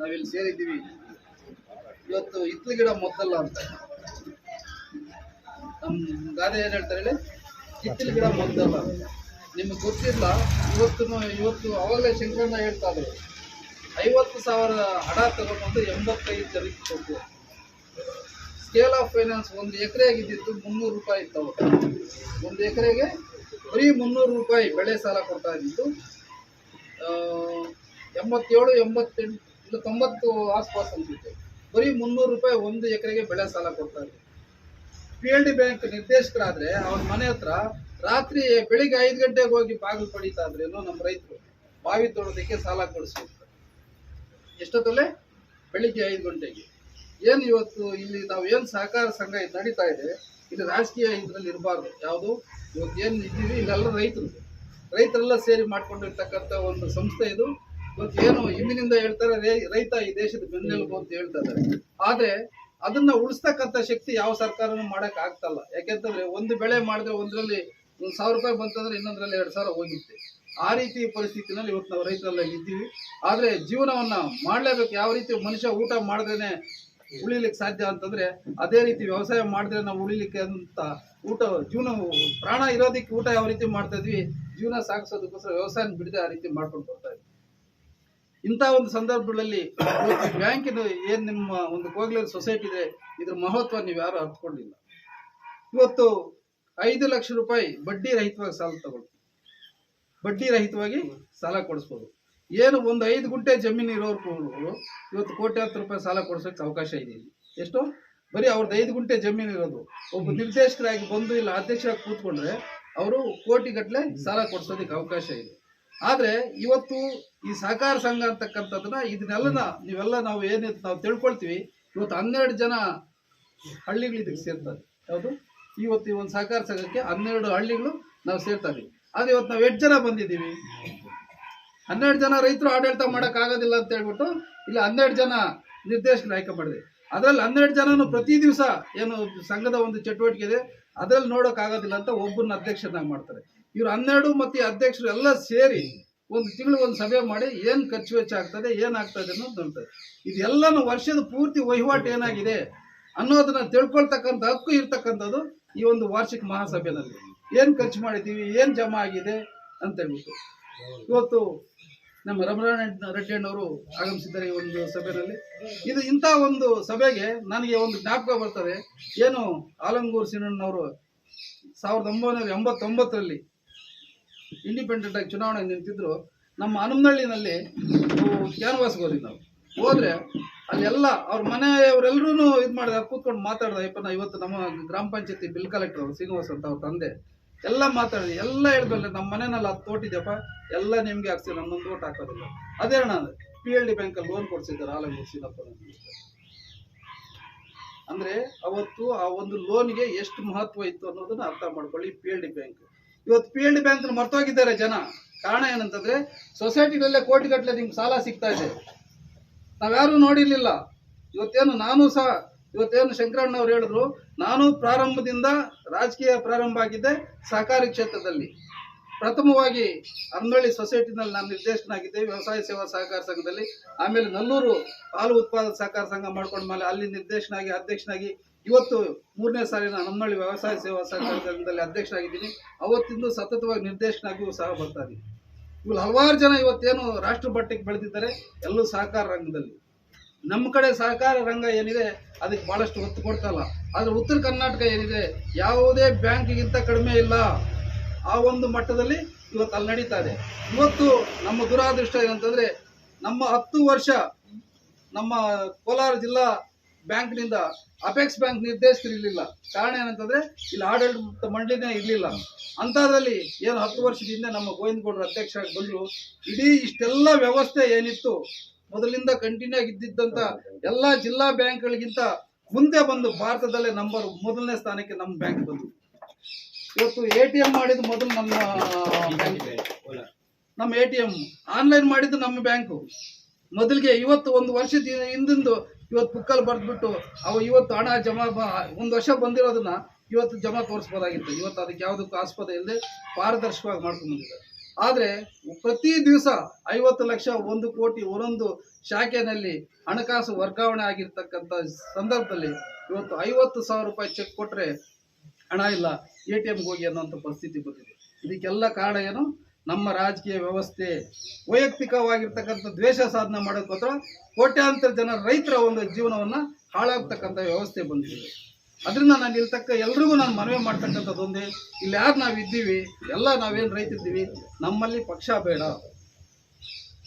ನಾವಿಲ್ಲಿ ಸೇರಿದ್ದೀವಿ. ಇವತ್ತು ಹಿತ್ತಲು ಗಿಡ ಮೊತ್ತಲ್ಲ ಅಂತ. ನಮ್ಮ ಗಾದೆ ಏನು ಹೇಳ್ತಾರೆ ಹೇಳಿ? ಹಿತ್ತಲು ಗಿಡ ಮೊತ್ತಲ್ಲ. ನಿಮಗೆ ಗೊತ್ತಿಲ್ಲ ಇವತ್ತು ಇವತ್ತು ಅವಾಗಲೇ ಶಂಕರಣ್ಣ ಹೇಳ್ತಾ ಇದ್ರು. ಐವತ್ತು ಸಾವಿರ ಹಣ ತಗೊಂಡು ಎಂಬತ್ತೈದು ಜನಕ್ಕೆ ಕೊಟ್ಟು ಸ್ಕೇಲ್ ಆಫ್ ಫೈನಾನ್ಸ್ ಒಂದು ಎಕರೆಗೆ ಇದ್ದಿದ್ದು ಮುನ್ನೂರು ರೂಪಾಯಿ ಇತ್ತು. ಒಂದು ಎಕರೆಗೆ ಬರೀ ಮುನ್ನೂರು ರೂಪಾಯಿ ಬೆಳೆ ಸಾಲ ಕೊಡ್ತಾ ಇದ್ದಿದ್ದು. ಎಂಬತ್ತೇಳು, ಎಂಬತ್ತೆಂಟು ಇಲ್ಲ ತೊಂಬತ್ತು ಆಸ್ಪಾಸ್ ಇದೆ. ಬರೀ ಮುನ್ನೂರು ರೂಪಾಯಿ ಒಂದು ಎಕರೆಗೆ ಬೆಳೆ ಸಾಲ ಕೊಡ್ತಾರೆ ಪಿ ಎಲ್ ಡಿ ಬ್ಯಾಂಕ್ ನಿರ್ದೇಶಕರಾದ್ರೆ ಅವ್ರ ಮನೆ ಹತ್ರ ರಾತ್ರಿ ಬೆಳಿಗ್ಗೆ ಐದು ಗಂಟೆಗೆ ಹೋಗಿ ಬಾಗಿಲು ಪಡೀತಾ ಇದ್ರೇನೋ ನಮ್ಮ ರೈತರು ಬಾವಿ ತೊಡೋದಕ್ಕೆ ಸಾಲ ಕೊಡಿಸ್ಬೇಕು ಎಷ್ಟೊತ್ತಲ್ಲೇ? ಬೆಳಿಗ್ಗೆ ಐದು ಗಂಟೆಗೆ. ಏನು ಇವತ್ತು ಇಲ್ಲಿ ನಾವು ಏನು ಸಹಕಾರ ಸಂಘ ಇದು ನಡೀತಾ ಇದೆ ಇಲ್ಲಿ ರಾಜಕೀಯ ಇದರಲ್ಲಿ ಇರಬಾರ್ದು. ಯಾವುದು? ಇವತ್ತು ಏನು ಇದ್ದೀವಿ, ಇಲ್ಲೆಲ್ಲ ರೈತರು. ರೈತರೆಲ್ಲ ಸೇರಿ ಮಾಡ್ಕೊಂಡಿರ್ತಕ್ಕಂಥ ಒಂದು ಸಂಸ್ಥೆ ಇದು. ಏನು ಹಿಂದಿನಿಂದ ಹೇಳ್ತಾರೆ ರೈತ ಈ ದೇಶದ ಬೆನ್ನೆಲುಬು ಅಂತ ಹೇಳ್ತಾ ಇದ್ದಾರೆ ಆದ್ರೆ ಅದನ್ನ ಉಳಿಸ್ತಕ್ಕಂಥ ಶಕ್ತಿ ಯಾವ ಸರ್ಕಾರನೂ ಮಾಡಕ್ ಆಗ್ತಲ್ಲ. ಯಾಕೆಂತಂದ್ರೆ ಒಂದು ಬೆಳೆ ಮಾಡಿದ್ರೆ ಒಂದರಲ್ಲಿ ಒಂದು ಸಾವಿರ ರೂಪಾಯಿ ಬಂತಂದ್ರೆ ಇನ್ನೊಂದರಲ್ಲಿ ಎರಡು ಸಾವಿರ ಹೋಗಿತ್ತು. ಆ ರೀತಿ ಪರಿಸ್ಥಿತಿನಲ್ಲಿ ಇವತ್ತು ನಾವು ರೈತರೆಲ್ಲ ಇದ್ದೀವಿ. ಆದ್ರೆ ಜೀವನವನ್ನ ಮಾಡ್ಲೇಬೇಕು. ಯಾವ ರೀತಿ ಮನುಷ್ಯ ಊಟ ಮಾಡಿದ್ರೇನೆ ಉಳಿಲಿಕ್ಕೆ ಸಾಧ್ಯ ಅಂತಂದ್ರೆ ಅದೇ ರೀತಿ ವ್ಯವಸಾಯ ಮಾಡಿದ್ರೆ ನಾವು ಉಳಿಲಿಕ್ಕೆ ಅಂತ ಊಟ, ಜೀವನ, ಪ್ರಾಣ ಇರೋದಕ್ಕೆ ಊಟ ಯಾವ ರೀತಿ ಮಾಡ್ತಾ ಇದ್ವಿ, ಜೀವನ ಸಾಗಿಸೋದಕ್ಕೋಸ್ಕರ ವ್ಯವಸಾಯ ಬಿಡದೆ ಆ ರೀತಿ ಮಾಡ್ಕೊಂಡು ಬರ್ತಾ ಇಂಥ ಒಂದು ಸಂದರ್ಭಗಳಲ್ಲಿ ಬ್ಯಾಂಕಿನ ಏನು ನಿಮ್ಮ ಒಂದು ಕೋಗ್ಲರ್ ಸೊಸೈಟಿ ಇದೆ, ಇದ್ರ ಮಹತ್ವ ನೀವು ಯಾರು ಅರ್ಥಕೊಂಡಿಲ್ಲ ಇವತ್ತು ಐದು ಲಕ್ಷ ರೂಪಾಯಿ ಬಡ್ಡಿ ರಹಿತವಾಗಿ ಸಾಲ ತಗೊಳ್ತೀವಿ. ಬಡ್ಡಿ ರಹಿತವಾಗಿ ಸಾಲ ಕೊಡಿಸ್ಬೋದು. ಏನು ಒಂದು ಐದು ಗುಂಟೆ ಜಮೀನು ಇರೋರು ಇವತ್ತು ಕೋಟಿ ಹತ್ತು ರೂಪಾಯಿ ಸಾಲ ಕೊಡಿಸೋಕೆ ಅವಕಾಶ ಇದೆ ಎಷ್ಟು? ಬರೀ ಅವ್ರದ್ದು ಐದು ಗುಂಟೆ ಜಮೀನು ಇರೋದು. ಒಬ್ಬ ನಿರ್ದೇಶಕರಾಗಿ ಬಂದು ಇಲ್ಲ, ಅಧ್ಯಕ್ಷರಾಗಿ ಕೂತ್ಕೊಂಡ್ರೆ, ಅವರು ಕೋಟಿಗಟ್ಟಲೆ ಸಾಲ ಕೊಡಿಸೋದಕ್ಕೆ ಅವಕಾಶ ಇದೆ. ಆದ್ರೆ ಇವತ್ತು ಈ ಸಹಕಾರ ಸಂಘ ಅಂತಕ್ಕಂಥದ್ದನ್ನ ಇದನ್ನೆಲ್ಲ ನೀವೆಲ್ಲ ನಾವು ಏನಿತ್ತು ನಾವು ತಿಳ್ಕೊಳ್ತೀವಿ. ಇವತ್ತು ಹನ್ನೆರಡು ಜನ ಹಳ್ಳಿಗಳು ಇದಕ್ಕೆ ಸೇರ್ತಾರೆ. ಯಾವುದು? ಇವತ್ತು ಈ ಒಂದು ಸಹಕಾರ ಸಂಘಕ್ಕೆ ಹನ್ನೆರಡು ಹಳ್ಳಿಗಳು ನಾವು ಸೇರ್ತಾ ಇದೀವಿ. ಆದ್ರೆ ಇವತ್ತು ನಾವು ಎಷ್ಟು ಜನ ಬಂದಿದ್ದೀವಿ? ಹನ್ನೆರಡು ಜನ ರೈತರು ಆಡಳಿತ ಮಾಡಕ್ ಆಗೋದಿಲ್ಲ ಅಂತ ಹೇಳ್ಬಿಟ್ಟು ಇಲ್ಲಿ ಹನ್ನೆರಡು ಜನ ನಿರ್ದೇಶಕರು ಆಯ್ಕೆ ಮಾಡಿದೆ ಅದ್ರಲ್ಲಿ ಹನ್ನೆರಡು ಜನನು ಪ್ರತಿ ದಿವಸ ಏನು ಸಂಘದ ಒಂದು ಚಟುವಟಿಕೆ ಇದೆ ಅದ್ರಲ್ಲಿ ನೋಡೋಕ್ಕಾಗೋದಿಲ್ಲ ಆಗೋದಿಲ್ಲ ಅಂತ ಒಬ್ಬರನ್ನ ಅಧ್ಯಕ್ಷನಾಗಿ ಮಾಡ್ತಾರೆ. ಇವ್ರು ಹನ್ನೆರಡು ಮತ್ತು ಅಧ್ಯಕ್ಷರು ಎಲ್ಲ ಸೇರಿ ಒಂದು ತಿಂಗಳು ಒಂದು ಸಭೆ ಮಾಡಿ ಏನು ಖರ್ಚು ವೆಚ್ಚ ಆಗ್ತದೆ ಏನಾಗ್ತದೆ ಅನ್ನೋದು ನೋಡ್ತಾರೆ. ಇದೆಲ್ಲನೂ ವರ್ಷದ ಪೂರ್ತಿ ವಹಿವಾಟು ಏನಾಗಿದೆ ಅನ್ನೋದನ್ನ ತಿಳ್ಕೊಳ್ತಕ್ಕಂಥ ಹಕ್ಕು ಇರ್ತಕ್ಕಂಥದ್ದು ಈ ಒಂದು ವಾರ್ಷಿಕ ಮಹಾಸಭೆನಲ್ಲಿ. ಏನು ಖರ್ಚು ಮಾಡಿದ್ದೀವಿ ಏನು ಜಮಾ ಆಗಿದೆ ಅಂತ ಹೇಳ್ಬಿಟ್ಟು. ಇವತ್ತು ನಮ್ಮ ರಮಣಾಣ ರೆಡ್ಡಿ ಅಣ್ಣವರು ಆಗಮಿಸಿದ್ದಾರೆ ಈ ಒಂದು ಸಭೆಯಲ್ಲಿ. ಇದು ಇಂಥ ಒಂದು ಸಭೆಗೆ ನನಗೆ ಒಂದು ಜ್ಞಾಪಕ ಬರ್ತದೆ. ಏನು ಆಲಂಗೂರು ಸಿನಣ್ಣವರು ಸಾವಿರದ ಒಂಬೈನೂರ ಎಂಬತ್ತೊಂಬತ್ತರಲ್ಲಿ ಇಂಡಿಪೆಂಡೆಂಟ್ ಆಗಿ ಚುನಾವಣೆ ನಿಂತಿದ್ರು, ನಮ್ಮ ಹನುಮನಹಳ್ಳಿನಲ್ಲಿ ಕ್ಯಾನ್ವಾಸ್ಗೆ ಹೋದ್ವಿ ನಾವು. ಹೋದ್ರೆ ಅಲ್ಲೆಲ್ಲ ಅವ್ರ ಮನೆಯವರೆಲ್ಲರೂ ಇದು ಮಾಡಿದ ಕೂತ್ಕೊಂಡು ಮಾತಾಡ್ದ ಯಪ್ಪ ನಾ ಇವತ್ತು ನಮ್ಮ ಗ್ರಾಮ ಪಂಚಾಯತಿ ಬಿಲ್ ಕಲೆಕ್ಟರ್ ಅವರು, ಶ್ರೀನಿವಾಸ್ ಅಂತ ಅವ್ರ ತಂದೆ. ಎಲ್ಲ ಮಾತಾಡಿದ್ವಿ ಎಲ್ಲ ಹೇಳ್ಬಲ್ಲ ನಮ್ಮ ಮನೆಯಲ್ಲಿ ಹತ್ತು ತೋಟಿದ್ಯಪ್ಪ ಎಲ್ಲ ನಿಮಗೆ ಹಾಕ್ಸಿ ನಮ್ಮೊಂದು ಓಟ್ ಹಾಕೋದಿಲ್ಲ. ಅದೇ ಅಣ್ಣ ಪಿ ಎಲ್ ಡಿ ಬ್ಯಾಂಕಲ್ಲಿ ಲೋನ್ ಕೊಡ್ಸಿದ್ದಾರೆ ಆಲಂಗೂರು ಸೀನಪ್ಪ ಅಂದ್ರೆ ಅವತ್ತು ಆ ಒಂದು ಲೋನ್ಗೆ ಎಷ್ಟು ಮಹತ್ವ ಇತ್ತು ಅನ್ನೋದನ್ನ ಅರ್ಥ ಮಾಡ್ಕೊಳ್ಳಿ ಪಿ ಎಲ್ ಡಿ ಬ್ಯಾಂಕ್ ಇವತ್ತು ಪಿ ಎಲ್ ಡಿ ಬ್ಯಾಂಕ್ ಮರ್ತೋಗಿದ್ದಾರೆ ಜನ. ಕಾರಣ ಏನಂತಂದ್ರೆ ಸೊಸೈಟಿಗಳಲ್ಲೇ ಕೋಟಿಗಟ್ಟಲೆ ನಿಮ್ಗೆ ಸಾಲ ಸಿಗ್ತಾ ಇದೆ. ನಾವ್ಯಾರು ನೋಡಿರ್ಲಿಲ್ಲ. ಇವತ್ತೇನು ನಾನು ಸಹ, ಇವತ್ತೇನು ಶಂಕರಣ್ಣವ್ರು ಹೇಳಿದ್ರು, ನಾನು ಪ್ರಾರಂಭದಿಂದ ರಾಜಕೀಯ ಪ್ರಾರಂಭ ಆಗಿದ್ದೆ ಸಹಕಾರಿ ಕ್ಷೇತ್ರದಲ್ಲಿ. ಪ್ರಥಮವಾಗಿ ಅಂದಳ್ಳಿ ಸೊಸೈಟಿನಲ್ಲಿ ನಾನು ನಿರ್ದೇಶನಾಗಿದ್ದೆ ವ್ಯವಸಾಯ ಸೇವಾ ಸಹಕಾರ ಸಂಘದಲ್ಲಿ. ಆಮೇಲೆ ನಲ್ಲೂರು ಹಾಲು ಉತ್ಪಾದಕ ಸಹಕಾರ ಸಂಘ ಮಾಡ್ಕೊಂಡ ಮೇಲೆ ಅಲ್ಲಿ ನಿರ್ದೇಶನಾಗಿ ಅಧ್ಯಕ್ಷನಾಗಿ ಇವತ್ತು ಮೂರನೇ ಸಾರಿನ ನಮ್ಮಳ್ಳಿ ವ್ಯವಸಾಯ ಸೇವಾ ಸಹಕಾರ ಸಂಘದಲ್ಲಿ ಅಧ್ಯಕ್ಷನಾಗಿದ್ದೀನಿ ಅವತ್ತಿಂದು ಸತತವಾಗಿ ನಿರ್ದೇಶನಾಗಿಯೂ ಸಹ ಬರ್ತಾ ಇದ್ದೀನಿ ಇವ್ರು ಹಲವಾರು ಜನ ಇವತ್ತೇನು ರಾಷ್ಟ್ರ ಮಟ್ಟಕ್ಕೆ ಬೆಳೆದಿದ್ದಾರೆ. ಎಲ್ಲೂ ಸಹಕಾರ ರಂಗದಲ್ಲಿ. ನಮ್ಮ ಕಡೆ ಸಹಕಾರ ರಂಗ ಏನಿದೆ, ಅದಕ್ಕೆ ಭಾಳಷ್ಟು ಒತ್ತು ಕೊಡ್ತಲ್ಲ. ಆದರೆ ಉತ್ತರ ಕರ್ನಾಟಕ ಏನಿದೆ, ಯಾವುದೇ ಬ್ಯಾಂಕಿಗಿಂತ ಕಡಿಮೆ ಇಲ್ಲ. ಆ ಒಂದು ಮಟ್ಟದಲ್ಲಿ ಇವತ್ತು ಅಲ್ಲಿ ನಡೀತಾ ಇದೆ. ಇವತ್ತು ನಮ್ಮ ದುರಾದೃಷ್ಟ ಏನಂತಂದರೆ, ನಮ್ಮ ಹತ್ತು ವರ್ಷ ನಮ್ಮ ಕೋಲಾರ ಜಿಲ್ಲಾ ಬ್ಯಾಂಕ್ನಿಂದ ಅಪೆಕ್ಸ್ ಬ್ಯಾಂಕ್ ನಿರ್ದೇಶಕರು ಇರಲಿಲ್ಲ ಕಾರಣ ಏನಂತಂದ್ರೆ, ಇಲ್ಲಿ ಆಡಳಿತ ಮಂಡಳಿನೇ ಇರಲಿಲ್ಲ. ಅಂಥದ್ರಲ್ಲಿ ಏನು ಹತ್ತು ವರ್ಷದ ಹಿಂದೆ ನಮ್ಮ ಗೋವಿಂದಗೌಡರು ಅಧ್ಯಕ್ಷರಾಗಿ ಬಂದ್ರು ಇಡೀ ಇಷ್ಟೆಲ್ಲ ವ್ಯವಸ್ಥೆ ಏನಿತ್ತು, ಮೊದಲಿಂದ ಕಂಟಿನ್ಯೂ ಇದ್ದಿದ್ದಂತ ಎಲ್ಲ ಜಿಲ್ಲಾ ಬ್ಯಾಂಕ್ಗಳಿಗಿಂತ ಮುಂದೆ ಬಂದು ಭಾರತದಲ್ಲೇ ನಂಬರ್ ಮೊದಲನೇ ಸ್ಥಾನಕ್ಕೆ ನಮ್ಮ ಬ್ಯಾಂಕ್ ಬಂತು. ಇವತ್ತು ಎ ಟಿ ಎಂ ಮಾಡಿದ್ದು ಮೊದಲು ನಮ್ಮ ಬ್ಯಾಂಕ್. ನಮ್ಮ ಎ ಟಿ ಎಂ ಆನ್ಲೈನ್ ಮಾಡಿದ್ದು ನಮ್ಮ ಬ್ಯಾಂಕು. ಮೊದಲಿಗೆ ಇವತ್ತು ಒಂದು ವರ್ಷದ ಹಿಂದಿಂದು ಇವತ್ತು ಬುಕ್ಕಲ್ಲಿ ಬರೆದ್ಬಿಟ್ಟು ಅವು ಇವತ್ತು ಹಣ ಜಮಾ ಒಂದು ವರ್ಷ ಬಂದಿರೋದನ್ನ ಇವತ್ತು ಜಮಾ ತೋರಿಸ್ಬೋದಾಗಿತ್ತು. ಇವತ್ತು ಅದಕ್ಕೆ ಯಾವುದಕ್ಕೂ ಆಸ್ಪದ ಇಲ್ಲದೆ ಪಾರದರ್ಶಕವಾಗಿ ಮಾಡ್ಕೊಂಡು ಬಂದಿದ್ದಾರೆ. ಆದರೆ ಪ್ರತಿ ದಿವಸ ಐವತ್ತು ಲಕ್ಷ ಒಂದು ಕೋಟಿ ಒಂದೊಂದು ಶಾಖೆನಲ್ಲಿ ಹಣಕಾಸು ವರ್ಗಾವಣೆ ಆಗಿರ್ತಕ್ಕಂಥ ಸಂದರ್ಭದಲ್ಲಿ ಇವತ್ತು ಐವತ್ತು ಸಾವಿರ ರೂಪಾಯಿ ಚೆಕ್ ಕೊಟ್ಟರೆ ಹಣ ಇಲ್ಲ, ಎ ಟಿ ಎಮ್ಗೆ ಹೋಗಿ ಅನ್ನೋಂಥ ಪರಿಸ್ಥಿತಿ ಬಂದಿದೆ. ಇದಕ್ಕೆಲ್ಲ ಕಾರಣ ಏನು? ನಮ್ಮ ರಾಜಕೀಯ ವ್ಯವಸ್ಥೆ ವೈಯಕ್ತಿಕವಾಗಿರ್ತಕ್ಕಂಥ ದ್ವೇಷ ಸಾಧನೆ ಮಾಡೋಕ್ಕೋಸ್ಕರ ಕೋಟ್ಯಾಂತರ ಜನ ರೈತರ ಒಂದು ಜೀವನವನ್ನು ಹಾಳಾಗ್ತಕ್ಕಂಥ ವ್ಯವಸ್ಥೆ ಬಂದಿದೆ. ಅದರಿಂದ ನಾನು ಇಲ್ಲಿ ಎಲ್ರಿಗೂ ನಾನು ಮನವಿ ಮಾಡ್ತಕ್ಕಂಥದ್ದು ಒಂದೇ, ಇಲ್ಲಿ ಯಾರು ನಾವು ಇದ್ದೀವಿ, ಎಲ್ಲ ನಾವೇನು ರೈತಿದ್ದೀವಿ, ನಮ್ಮಲ್ಲಿ ಪಕ್ಷ ಬೇಡ.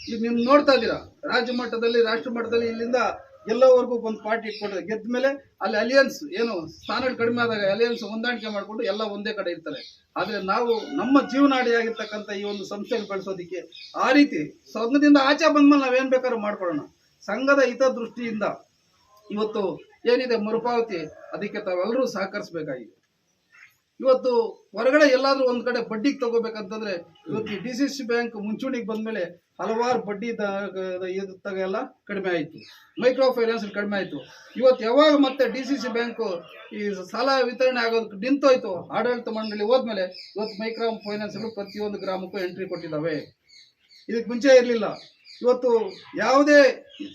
ಈಗ ನೀವು ನೋಡ್ತಾ ಇದ್ದೀರಾ, ರಾಜ್ಯ ಮಟ್ಟದಲ್ಲಿ, ರಾಷ್ಟ್ರ ಮಟ್ಟದಲ್ಲಿ ಇಲ್ಲಿಂದ ಎಲ್ಲವರೆಗೂ ಒಂದು ಪಾರ್ಟಿ ಇಟ್ಕೊಂಡು ಗೆದ್ದ ಮೇಲೆ ಅಲ್ಲಿ ಅಲಿಯನ್ಸ್ ಏನು ಸ್ಥಾನಗಳು ಕಡಿಮೆ ಆದಾಗ ಅಲಿಯನ್ಸ್ ಹೊಂದಾಣಿಕೆ ಮಾಡಿಕೊಂಡು ಎಲ್ಲ ಒಂದೇ ಕಡೆ ಇರ್ತಾರೆ. ಆದರೆ ನಾವು ನಮ್ಮ ಜೀವನಾಡಿಯಾಗಿರ್ತಕ್ಕಂಥ ಈ ಒಂದು ಸಂಸ್ಥೆಗಳು ಬೆಳೆಸೋದಕ್ಕೆ ಆ ರೀತಿ ಸಂಘದಿಂದ ಆಚೆ ಬಂದ್ಮೇಲೆ ಏನು ಬೇಕಾದ್ರೂ ಮಾಡ್ಕೊಳ್ಳೋಣ. ಸಂಘದ ಹಿತದೃಷ್ಟಿಯಿಂದ ಇವತ್ತು ಏನಿದೆ ಮರುಪಾವತಿ, ಅದಕ್ಕೆ ತಾವೆಲ್ಲರೂ ಸಹಕರಿಸಬೇಕಾಗಿದೆ. ಇವತ್ತು ಹೊರಗಡೆ ಎಲ್ಲಾದ್ರೂ ಒಂದ್ ಕಡೆ ಬಡ್ಡಿಗೆ ತಗೋಬೇಕಂತಂದ್ರೆ ಇವತ್ತು ಡಿ ಸಿ ಸಿ ಬ್ಯಾಂಕ್ ಮುಂಚೂಣಿಗೆ ಬಂದ್ಮೇಲೆ ಹಲವಾರು ಬಡ್ಡಿ ತಗ ಎಲ್ಲ ಕಡಿಮೆ ಆಯಿತು. ಮೈಕ್ರೋ ಫೈನಾನ್ಸ್ ಕಡಿಮೆ ಆಯಿತು. ಇವತ್ತು ಯಾವಾಗ ಮತ್ತೆ ಡಿ ಸಿ ಸಿ ಬ್ಯಾಂಕು ಈ ಸಾಲ ವಿತರಣೆ ಆಗೋದಕ್ಕೆ ನಿಂತೋಯ್ತು, ಆಡಳಿತ ಮಂಡಳಿ ಹೋದ್ಮೇಲೆ ಇವತ್ತು ಮೈಕ್ರೋ ಫೈನಾನ್ಸ್ಗಳು ಪ್ರತಿಯೊಂದು ಗ್ರಾಮಕ್ಕೂ ಎಂಟ್ರಿ ಕೊಟ್ಟಿದ್ದಾವೆ. ಇದಕ್ಕೆ ಮುಂಚೆ ಇರಲಿಲ್ಲ. ಇವತ್ತು ಯಾವುದೇ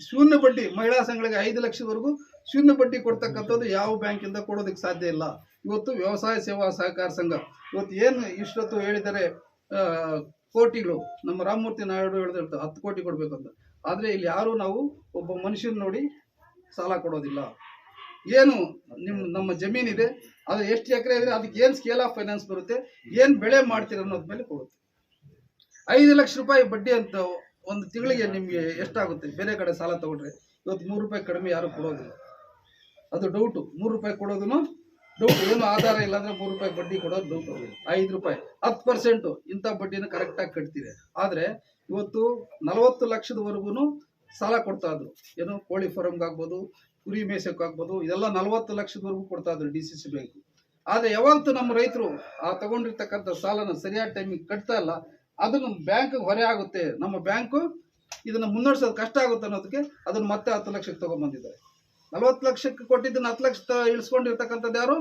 ಶೂನ್ಯ ಬಡ್ಡಿ ಮಹಿಳಾ ಸಂಘಗಳಿಗೆ ಐದು ಲಕ್ಷದವರೆಗೂ ಶೂನ್ಯ ಬಡ್ಡಿ ಕೊಡ್ತಕ್ಕಂಥದ್ದು ಯಾವ ಬ್ಯಾಂಕಿಂದ ಕೊಡೋದಕ್ಕೆ ಸಾಧ್ಯ ಇಲ್ಲ. ಇವತ್ತು ವ್ಯವಸಾಯ ಸೇವಾ ಸಹಕಾರ ಸಂಘ, ಇವತ್ತು ಏನು ಇಷ್ಟೊತ್ತು ಹೇಳಿದರೆ ಕೋಟಿಗಳು, ನಮ್ಮ ರಾಮಮೂರ್ತಿ ನಾಯ್ಡು ಹೇಳಿದ್ರೆ ಹತ್ತು ಕೋಟಿ ಕೊಡಬೇಕಂತ. ಆದರೆ ಇಲ್ಲಿ ಯಾರು ನಾವು ಒಬ್ಬ ಮನುಷ್ಯನ ನೋಡಿ ಸಾಲ ಕೊಡೋದಿಲ್ಲ. ಏನು ನಿಮ್ಮ ನಮ್ಮ ಜಮೀನಿದೆ ಅದು ಎಷ್ಟು ಎಕರೆ ಇದೆ, ಅದಕ್ಕೆ ಏನು ಸ್ಕೇಲ್ ಆಫ್ ಫೈನಾನ್ಸ್ ಬರುತ್ತೆ, ಏನು ಬೆಳೆ ಮಾಡ್ತೀರ ಅನ್ನೋದ್ ಮೇಲೆ ಕೊಡುತ್ತೆ. ಐದು ಲಕ್ಷ ರೂಪಾಯಿ ಬಡ್ಡಿ ಅಂತ ಒಂದು ತಿಂಗಳಿಗೆ ನಿಮಗೆ ಎಷ್ಟಾಗುತ್ತೆ? ಬೇರೆ ಕಡೆ ಸಾಲ ತಗೊಂಡ್ರೆ, ಇವತ್ತು ಮೂರು ರೂಪಾಯಿ ಕಡಿಮೆ ಯಾರು ಕೊಡೋದಿಲ್ಲ. ಅದು ಡೌಟು ಮೂರು ರೂಪಾಯಿ ಕೊಡೋದನ್ನು ಏನು ಆಧಾರ ಇಲ್ಲ ಅಂದ್ರೆ ಮೂರು ರೂಪಾಯಿ ಬಡ್ಡಿ ಕೊಡೋದು ಡೌಟು ಐದು ರೂಪಾಯಿ. ಹತ್ತು ಪರ್ಸೆಂಟು ಇಂಥ ಬಡ್ಡಿನ ಕರೆಕ್ಟಾಗಿ ಕಟ್ತಿದೆ ಆದರೆ ಇವತ್ತು ನಲವತ್ತು ಲಕ್ಷದವರೆಗೂ ಸಾಲ ಕೊಡ್ತಾ ಇದ್ರು. ಏನು ಕೋಳಿ ಫಾರಂಗೆ ಆಗ್ಬೋದು, ಕುರಿ ಮೇಸಕ್ಕೆ ಆಗ್ಬೋದು, ಇದೆಲ್ಲ ನಲವತ್ತು ಲಕ್ಷದವರೆಗೂ ಕೊಡ್ತಾ ಇದ್ರು ಡಿ ಸಿ ಸಿ ಬ್ಯಾಂಕು ಆದರೆ ಯಾವತ್ತು ನಮ್ಮ ರೈತರು ಆ ತಗೊಂಡಿರ್ತಕ್ಕಂಥ ಸಾಲನ ಸರಿಯಾದ ಟೈಮಿಗೆ ಕಟ್ತಾ ಇಲ್ಲ, ಅದನ್ನು ಬ್ಯಾಂಕ್ಗೆ ಹೊರೆ ಆಗುತ್ತೆ. ನಮ್ಮ ಬ್ಯಾಂಕು ಇದನ್ನು ಮುನ್ನಡೆಸೋದು ಕಷ್ಟ ಆಗುತ್ತೆ ಅನ್ನೋದಕ್ಕೆ ಅದನ್ನ ಮತ್ತೆ ಹತ್ತು ಲಕ್ಷಕ್ಕೆ ತಗೊಂಡ್ಬಂದಿದ್ದಾರೆ. ನಲವತ್ತು ಲಕ್ಷಕ್ಕೆ ಕೊಟ್ಟಿದ್ದನ್ನು ಹತ್ತು ಲಕ್ಷ ಇಳಿಸ್ಕೊಂಡಿರ್ತಕ್ಕಂಥದ್ದು ಯಾರು?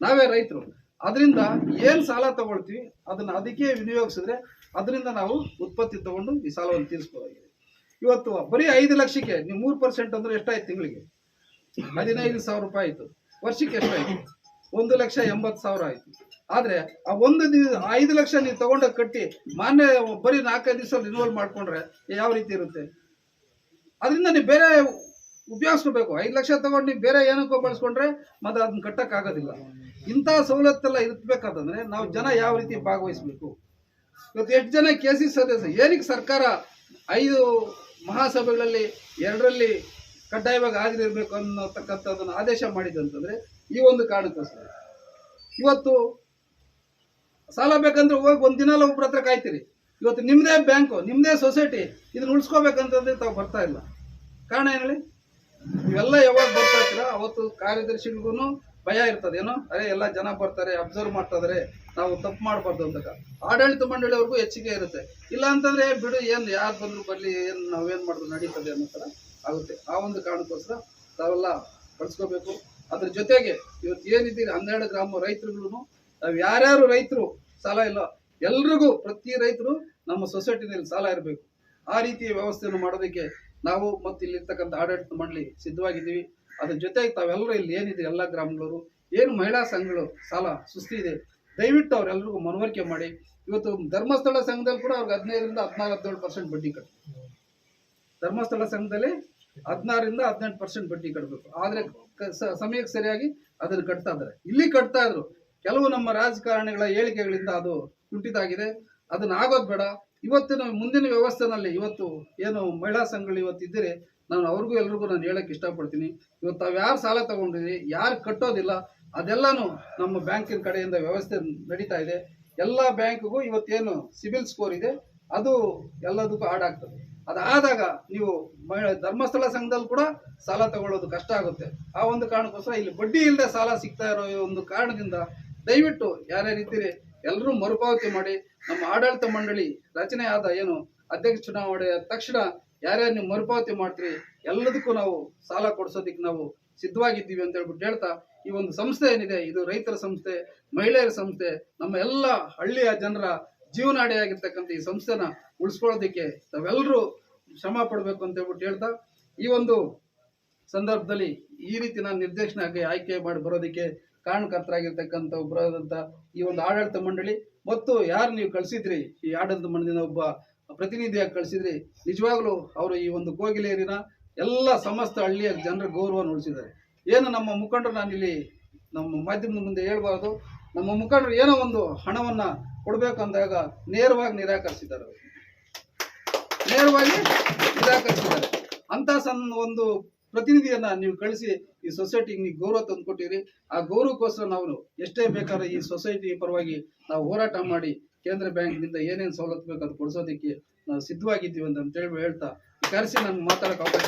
ನಾವೇ ರೈತರು. ಅದರಿಂದ ಏನು ಸಾಲ ತಗೊಳ್ತೀವಿ? ಅದನ್ನ ಅದಕ್ಕೆ ವಿನಿಯೋಗಿಸಿದ್ರೆ ಅದರಿಂದ ನಾವು ಉತ್ಪತ್ತಿ ತಗೊಂಡು ಈ ಸಾಲವನ್ನು ತೀರಿಸ್ಬೋದಾಗಿದೆ. ಇವತ್ತು ಬರೀ ಐದು ಲಕ್ಷಕ್ಕೆ, ನೀವು ಮೂರು ಪರ್ಸೆಂಟ್ ಅಂದ್ರೆ ಎಷ್ಟಾಯ್ತು ತಿಂಗಳಿಗೆ? ಹದಿನೈದು ಸಾವಿರ ರೂಪಾಯಿ ಆಯ್ತು. ವರ್ಷಕ್ಕೆ ಎಷ್ಟಾಯ್ತು? ಒಂದು ಲಕ್ಷ ಎಂಬತ್ತು ಸಾವಿರ ಆಯ್ತು. ಆದರೆ ಆ ಒಂದು ದಿನ, ಐದು ಲಕ್ಷ ನೀವು ತಗೊಂಡ ಕಟ್ಟಿ ಮಾನ್ಯ ಬರೀ ನಾಲ್ಕೈದು ದಿವಸ ರಿನ್ಯೂವಲ್ ಮಾಡ್ಕೊಂಡ್ರೆ ಯಾವ ರೀತಿ ಇರುತ್ತೆ? ಅದರಿಂದ ನೀವು ಬೇರೆ ಉಪಯೋಗಿಸ್ಕೋಬೇಕು ಐದು ಲಕ್ಷ ತಗೊಂಡು ನೀವು ಬೇರೆ ಏನಕ್ಕೋ ಬಳಸ್ಕೊಂಡ್ರೆ ಮತ್ತೆ ಅದನ್ನ ಕಟ್ಟಕ್ಕಾಗೋದಿಲ್ಲ. ಇಂಥ ಸವಲತ್ತೆಲ್ಲ ಇರ್ಬೇಕಂತಂದ್ರೆ ನಾವು ಜನ ಯಾವ ರೀತಿ ಭಾಗವಹಿಸಬೇಕು? ಇವತ್ತು ಎಷ್ಟು ಜನ ಕೆ ಸಿ ಸದಸ್ಯ, ಏನಕ್ಕೆ ಸರ್ಕಾರ ಐದು ಮಹಾಸಭೆಗಳಲ್ಲಿ ಎರಡರಲ್ಲಿ ಕಡ್ಡಾಯವಾಗಿ ಹಾಜರಿರ್ಬೇಕು ಅನ್ನೋತಕ್ಕಂಥದ್ದನ್ನು ಆದೇಶ ಮಾಡಿದೆ ಅಂತಂದ್ರೆ ಈ ಒಂದು ಕಾರಣಕ್ಕೋಸ್ಕರ. ಇವತ್ತು ಸಾಲ ಬೇಕಂದ್ರೆ ಹೋಗಿ ಒಂದು ದಿನ ಒಬ್ಬರ ಹತ್ರ ಕಾಯ್ತೀರಿ. ಇವತ್ತು ನಿಮ್ಮದೇ ಬ್ಯಾಂಕು ನಿಮ್ಮದೇ ಸೊಸೈಟಿ ಇದನ್ನ ಉಳಿಸ್ಕೋಬೇಕಂತಂದ್ರೆ ತಾವು ಬರ್ತಾ ಇಲ್ಲ. ಕಾರಣ ಏನು ಹೇಳಿ? ಇವೆಲ್ಲ ಯಾವಾಗ ಬರ್ತಾ ಅವತ್ತು ಕಾರ್ಯದರ್ಶಿಗಳಿಗೂ ಭಯ ಇರ್ತದೆ. ಏನೋ, ಅರೆ, ಎಲ್ಲ ಜನ ಬರ್ತಾರೆ ಅಬ್ಸರ್ವ್ ಮಾಡ್ತಾ ನಾವು ತಪ್ಪು ಮಾಡಬಾರ್ದು ಅಂತ. ಆಡಳಿತ ಮಂಡಳಿಯವ್ರಿಗೂ ಹೆಚ್ಚಿಗೆ ಇರುತ್ತೆ. ಇಲ್ಲ ಅಂತಂದ್ರೆ, ಬಿಡು, ಏನು ಯಾರು ಬಂದ್ರು ಬರ್ಲಿ, ಏನು ನಾವೇನು ಮಾಡಿದ್ರು ನಡೀತದೆ ಅನ್ನೋ ಥರ ಆಗುತ್ತೆ. ಆ ಒಂದು ಕಾರಣಕ್ಕೋಸ್ಕರ ತಾವೆಲ್ಲ ಬಳಸ್ಕೋಬೇಕು. ಅದ್ರ ಜೊತೆಗೆ ಇವತ್ತು ಏನಿದ್ದೀರಿ, ಹನ್ನೆರಡು ಗ್ರಾಮ ರೈತರುಗಳು ನಾವು ಯಾರ್ಯಾರು ರೈತರು ಸಾಲ ಇಲ್ಲ, ಎಲ್ರಿಗೂ ಪ್ರತಿ ರೈತರು ನಮ್ಮ ಸೊಸೈಟಿನಲ್ಲಿ ಸಾಲ ಇರಬೇಕು. ಆ ರೀತಿ ವ್ಯವಸ್ಥೆಯನ್ನು ಮಾಡೋದಕ್ಕೆ ನಾವು ಮತ್ತು ಇಲ್ಲಿರ್ತಕ್ಕಂಥ ಆಡಳಿತ ಮಂಡಳಿ ಸಿದ್ಧವಾಗಿದ್ದೀವಿ. ಅದ್ರ ಜೊತೆಗೆ ತಾವೆಲ್ಲರೂ ಇಲ್ಲಿ ಏನಿದೆ, ಎಲ್ಲ ಗ್ರಾಮಗಳವರು, ಏನು ಮಹಿಳಾ ಸಂಘಗಳು, ಸಾಲ, ಸುಸ್ತಿ ಇದೆ, ದಯವಿಟ್ಟು ಅವರೆಲ್ಲರಿಗೂ ಮನವರಿಕೆ ಮಾಡಿ. ಇವತ್ತು ಧರ್ಮಸ್ಥಳ ಸಂಘದಲ್ಲಿ ಕೂಡ ಅವ್ರಿಗೆ ಹದಿನೈದರಿಂದ ಹದಿನಾರು ಹದಿನೇಳು ಪರ್ಸೆಂಟ್ ಬಡ್ಡಿ ಕಟ್ಟು ಧರ್ಮಸ್ಥಳ ಸಂಘದಲ್ಲಿ ಹದಿನಾರರಿಂದ ಹದಿನೆಂಟು ಪರ್ಸೆಂಟ್ ಬಡ್ಡಿ ಕಟ್ಟಬೇಕು ಆದರೆ ಸಮಯಕ್ಕೆ ಸರಿಯಾಗಿ ಅದನ್ನು ಕಟ್ತಾ ಇದ್ದಾರೆ. ಇಲ್ಲಿ ಕಟ್ತಾ ಇದ್ರು. ಕೆಲವು ನಮ್ಮ ರಾಜಕಾರಣಿಗಳ ಹೇಳಿಕೆಗಳಿಂದ ಅದು ಕುಂಠಿತ ಆಗಿದೆ ಅದನ್ನ ಆಗೋದು ಬೇಡ. ಇವತ್ತಿನ ಮುಂದಿನ ವ್ಯವಸ್ಥೆನಲ್ಲಿ ಇವತ್ತು ಏನು ಮಹಿಳಾ ಸಂಘಗಳು ಇವತ್ತು ಇದ್ದೀರಿ ನಾನು ಅವ್ರಿಗೂ ಎಲ್ರಿಗೂ ನಾನು ಹೇಳಕ್ ಇಷ್ಟಪಡ್ತೀನಿ. ಇವತ್ತು ತಾವು ಯಾರು ಸಾಲ ತಗೊಂಡಿರಿ, ಯಾರು ಕಟ್ಟೋದಿಲ್ಲ, ಅದೆಲ್ಲಾನು ನಮ್ಮ ಬ್ಯಾಂಕಿನ ಕಡೆಯಿಂದ ವ್ಯವಸ್ಥೆ ನಡೀತಾ ಇದೆ. ಎಲ್ಲ ಬ್ಯಾಂಕ್ಗೂ ಇವತ್ತೇನು ಸಿಬಿಲ್ ಸ್ಕೋರ್ ಇದೆ, ಅದು ಎಲ್ಲದಕ್ಕೂ ಆಡ್ ಆಗ್ತದೆ. ಅದಾದಾಗ ನೀವು ಮಹಿಳಾ ಧರ್ಮಸ್ಥಳ ಸಂಘದಲ್ಲಿ ಕೂಡ ಸಾಲ ತಗೊಳ್ಳೋದು ಕಷ್ಟ ಆಗುತ್ತೆ. ಆ ಒಂದು ಕಾರಣಕ್ಕೋಸ್ಕರ ಇಲ್ಲಿ ಬಡ್ಡಿ ಇಲ್ಲದೆ ಸಾಲ ಸಿಗ್ತಾ ಇರೋ ಒಂದು ಕಾರಣದಿಂದ ದಯವಿಟ್ಟು ಯಾರ್ಯಾರು ಇದ್ದೀರಿ ಎಲ್ಲರೂ ಮರುಪಾವತಿ ಮಾಡಿ ನಮ್ಮ ಆಡಳಿತ ಮಂಡಳಿ ರಚನೆ ಆದ ಏನು ಅಧ್ಯಕ್ಷ ಚುನಾವಣೆ ತಕ್ಷಣ ಯಾರ್ಯಾರು ನೀವು ಮರುಪಾವತಿ ಮಾಡ್ತೀರಿ, ಎಲ್ಲದಕ್ಕೂ ನಾವು ಸಾಲ ಕೊಡ್ಸೋದಿಕ್ಕೆ ನಾವು ಸಿದ್ಧವಾಗಿದ್ದೀವಿ ಅಂತ ಹೇಳ್ಬಿಟ್ಟು ಹೇಳ್ತಾ ಈ ಒಂದು ಸಂಸ್ಥೆ ಏನಿದೆ, ಇದು ರೈತರ ಸಂಸ್ಥೆ, ಮಹಿಳೆಯರ ಸಂಸ್ಥೆ, ನಮ್ಮ ಎಲ್ಲ ಹಳ್ಳಿಯ ಜನರ ಜೀವನಾಡಿಯಾಗಿರ್ತಕ್ಕಂಥ ಈ ಸಂಸ್ಥೆನ ಉಳಿಸ್ಕೊಳ್ಳೋದಕ್ಕೆ ನಾವೆಲ್ಲರೂ ಶ್ರಮ ಪಡಬೇಕು ಅಂತ ಹೇಳ್ಬಿಟ್ಟು ಹೇಳ್ತಾ ಈ ಒಂದು ಸಂದರ್ಭದಲ್ಲಿ ಈ ರೀತಿ ನಾನು ನಿರ್ದೇಶನಾಗಿ ಆಯ್ಕೆ ಮಾಡಿ ಬರೋದಕ್ಕೆ ಕಾರಣಕರ್ತರಾಗಿರ್ತಕ್ಕಂಥ ಒಬ್ಬರಾದಂಥ ಈ ಒಂದು ಆಡಳಿತ ಮಂಡಳಿ. ಮತ್ತು ಯಾರು ನೀವು ಕಳಿಸಿದ್ರಿ? ಈ ಆಡಳಿತ ಮಂಡಳಿನ ಒಬ್ಬ ಪ್ರತಿನಿಧಿಯಾಗಿ ಕಳಿಸಿದ್ರಿ. ನಿಜವಾಗ್ಲೂ ಅವರು ಈ ಒಂದು ಕೋಗಿಲೇರಿನ ಎಲ್ಲ ಸಮಸ್ತ ಹಳ್ಳಿಯ ಜನರ ಗೌರವವನ್ನು ಉಳಿಸಿದ್ದಾರೆ ಏನು ನಮ್ಮ ಮುಖಂಡರು ನಾನಿಲ್ಲಿ ನಮ್ಮ ಮಾಧ್ಯಮದ ಮುಂದೆ ಹೇಳ್ಬಾರ್ದು. ನಮ್ಮ ಮುಖಂಡರು ಏನೋ ಒಂದು ಹಣವನ್ನು ಕೊಡಬೇಕಂದಾಗ ನೇರವಾಗಿ ನಿರಾಕರಿಸಿದ್ದಾರೆ ನೇರವಾಗಿ ನಿರಾಕರಿಸಿದ್ದಾರೆ. ಅಂತ ಸಣ್ಣ ಒಂದು ಪ್ರತಿನಿಧಿಯನ್ನ ನೀವು ಕಳಿಸಿ ಈ ಸೊಸೈಟಿಗೆ ನೀವು ಗೌರವ ತಂದು ಕೊಟ್ಟಿರಿ ಆ ಗೌರವಕ್ಕೋಸ್ಕರ ನಾವು ಎಷ್ಟೇ ಬೇಕಾದ್ರೆ ಈ ಸೊಸೈಟಿ ಪರವಾಗಿ ನಾವು ಹೋರಾಟ ಮಾಡಿ ಕೇಂದ್ರ ಬ್ಯಾಂಕ್ನಿಂದ ಏನೇನು ಸವಲತ್ತು ಬೇಕು ಅದು ಕೊಡಿಸೋದಕ್ಕೆ ನಾವು ಸಿದ್ಧವಾಗಿದ್ದೀವಿ ಅಂತ ಹೇಳಿ ಹೇಳ್ತಾ ಕರೆಸಿ ನಾನು ಮಾತಾಡೋಕೆ ಅವಕಾಶ.